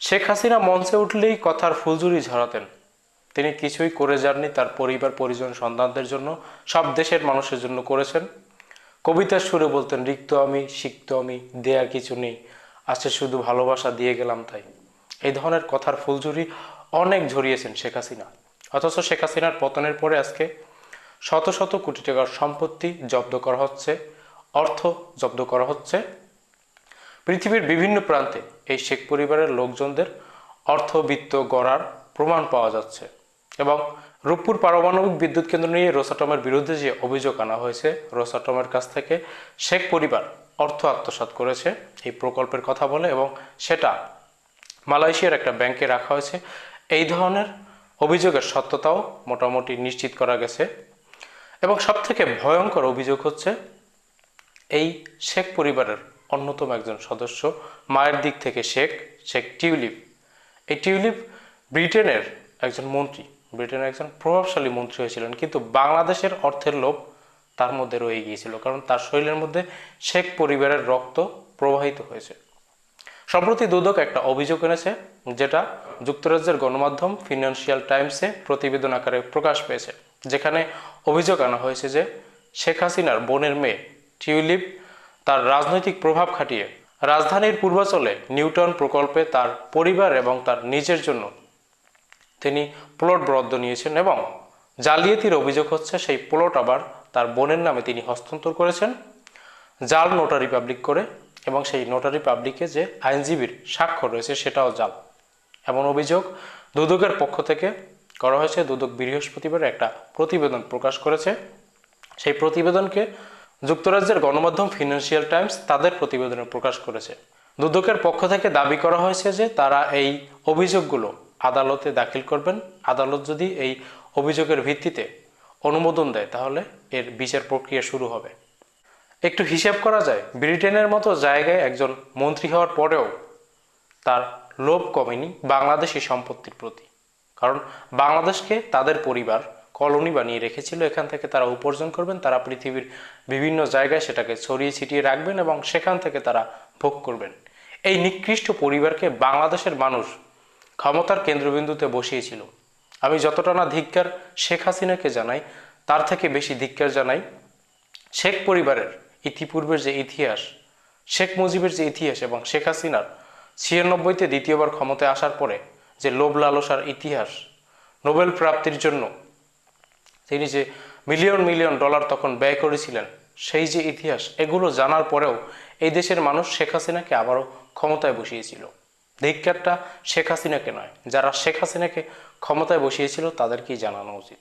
শেখ হাসিনা মঞ্চে উঠলেই কথার ফুলঝুরি ঝরাতেন। তিনি কিছুই করে যাননি তার পরিবার, পরিজন, সন্তানদের জন্য। সব দেশের মানুষের জন্য করেছেন। কবিতার সুরে বলতেন, রিক্ত আমি, সিক্ত আমি দেয়ার কিছু নেই। আছে শুধু ভালোবাসা, দিয়ে গেলাম তাই। এই ধরনের কথার ফুলঝুরি অনেক ঝরিয়েছেন শেখ হাসিনা। অথচ শেখ হাসিনার পতনের পরে আজকে শত শত কোটি টাকার সম্পত্তি জব্দ করা হচ্ছে, অর্থ জব্দ করা হচ্ছে। পৃথিবীর বিভিন্ন প্রান্তে এই শেখ পরিবারের লোকজনদের অর্থবিত্ত গড়ার প্রমাণ পাওয়া যাচ্ছে এবং রূপপুর পারমাণবিক বিদ্যুৎ কেন্দ্র নিয়ে রোসাটমের বিরুদ্ধে যে অভিযোগ আনা হয়েছে, রোসাটমের কাছ থেকে শেখ পরিবার অর্থ আত্মসাৎ করেছে, এই প্রকল্পের কথা বলে এবং সেটা মালয়েশিয়ার একটা ব্যাংকে রাখা হয়েছে। এই ধরনের অভিযোগের সত্যতাও মোটামুটি নিশ্চিত করা গেছে এবং সবথেকে ভয়ঙ্কর অভিযোগ হচ্ছে এই শেখ পরিবারের অন্যতম একজন সদস্য, মায়ের দিক থেকে শেখ শেখ টিউলিপ। এই টিউলিপ ব্রিটেনের একজন মন্ত্রী, ব্রিটেনের একজন প্রভাবশালী মন্ত্রী হয়েছিলেন, কিন্তু বাংলাদেশের অর্থের লোভ তার মধ্যে রয়ে গিয়েছিল, কারণ তার শরীরের মধ্যে শেখ পরিবারের রক্ত প্রবাহিত হয়েছে। সম্প্রতি দুদক একটা অভিযোগ এনেছে, যেটা যুক্তরাজ্যের গণমাধ্যম ফিনান্সিয়াল টাইমসে প্রতিবেদন আকারে প্রকাশ পেয়েছে, যেখানে অভিযোগ আনা হয়েছে যে শেখ হাসিনার বোনের মেয়ে টিউলিপ তার রাজনৈতিক প্রভাব খাটিয়ে রাজধানীর পূর্বাচলে নিউটন প্রকল্পে তার পরিবার এবং তার নিজের জন্য তিনি প্লট বরাদ্দ নিয়েছেন এবং জালিয়াতির অভিযোগ হচ্ছে সেই প্লট আবার তার বোনের নামে তিনি হস্তান্তর করেছেন, জাল নোটারি পাবলিক করে এবং সেই নোটারি পাবলিকে যে আইনজীবীর স্বাক্ষর রয়েছে সেটাও জাল। এমন অভিযোগ দুদকের পক্ষ থেকে করা হয়েছে। দুদক বৃহস্পতিবার একটা প্রতিবেদন প্রকাশ করেছে। সেই প্রতিবেদনকে যুক্তরাজ্যের গণমাধ্যম ফিনান্সিয়াল টাইমস তাদের প্রতিবেদনে প্রকাশ করেছে। দুদকের পক্ষ থেকে দাবি করা হয়েছে যে তারা এই অভিযোগগুলো আদালতে দাখিল করবেন। আদালত যদি এই অভিযোগের ভিত্তিতে অনুমোদন দেয়, তাহলে এর বিচার প্রক্রিয়া শুরু হবে। একটু হিসাব করা যায়, ব্রিটেনের মতো জায়গায় একজন মন্ত্রী হওয়ার পরেও তার লোভ কমেনি বাংলাদেশি সম্পত্তির প্রতি। কারণ বাংলাদেশকে তাদের পরিবার কলোনি বানিয়ে রেখেছিল, এখান থেকে তারা উপার্জন করবেন, তারা পৃথিবীর বিভিন্ন জায়গায় সেটাকে ছড়িয়ে ছিটিয়ে রাখবেন এবং সেখান থেকে তারা ভোগ করবেন। এই নিকৃষ্ট পরিবারকে বাংলাদেশের মানুষ ক্ষমতার কেন্দ্রবিন্দুতে বসিয়েছিল। আমি যতটা না ধিক্কার শেখ হাসিনাকে জানাই, তার থেকে বেশি ধিক্কার জানাই শেখ পরিবারের ইতিপূর্বের যে ইতিহাস, শেখ মুজিবের যে ইতিহাস এবং শেখ হাসিনার ছিয়ানব্বইতে দ্বিতীয়বার ক্ষমতায় আসার পরে যে লোভ লালসার ইতিহাস, নোবেল প্রাপ্তির জন্য তিনি যে মিলিয়ন মিলিয়ন ডলার তখন ব্যয় করেছিলেন, সেই যে ইতিহাস, এগুলো জানার পরেও এই দেশের মানুষ শেখ হাসিনাকে আবারও ক্ষমতায় বসিয়েছিল। ধিক্কারটা শেখ হাসিনাকে নয়, যারা শেখ হাসিনাকে ক্ষমতায় বসিয়েছিল তাদেরকেই জানানো উচিত।